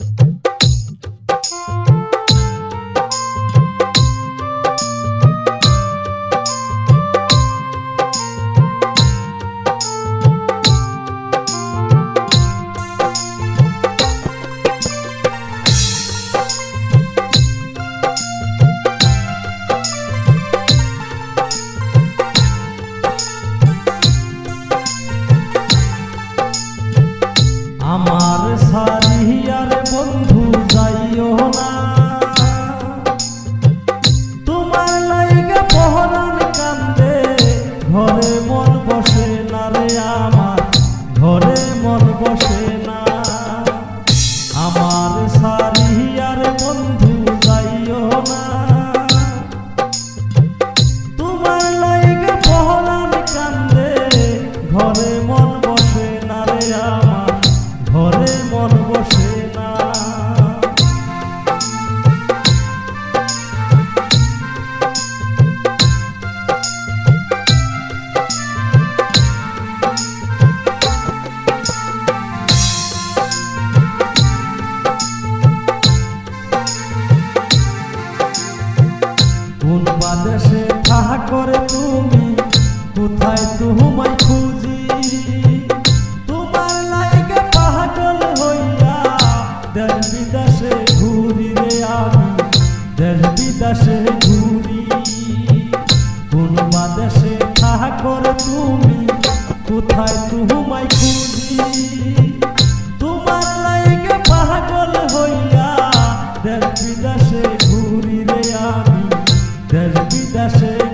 আমার কোন বাদেশে থাহা করে তুমি? কোথায় তোমায় খুঁজি? তোমার লাইগে পাগল হইয়া? দেশ বিদেশে ঘুরি রে আমি, দেশ বিদেশে ঘুরি। কোন বাদেশে থাহা করে তুমি? কোথায় তোমায় খুঁজি? তোমার লাইগে পাগল হইয়া? দেশ বিদেশে ঘুরি রে আমি দেশ বিদেশে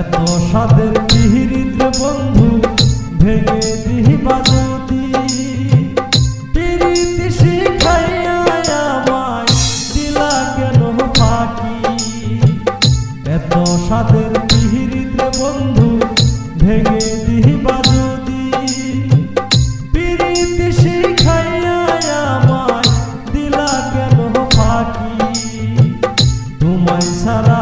এত সাদের পিহিরিত বন্ধু ভেঙে দিহি বাজুতি পিরিতি শিখাইয়া আমায় দিলা কেন ফাঁকি? এত সাদের পিহিরিত বন্ধু ভেঙে দিহি বাজুতি পিরিতি শিখাইয়া আমায় দিলা কেন ফাঁকি? তোমায় সারা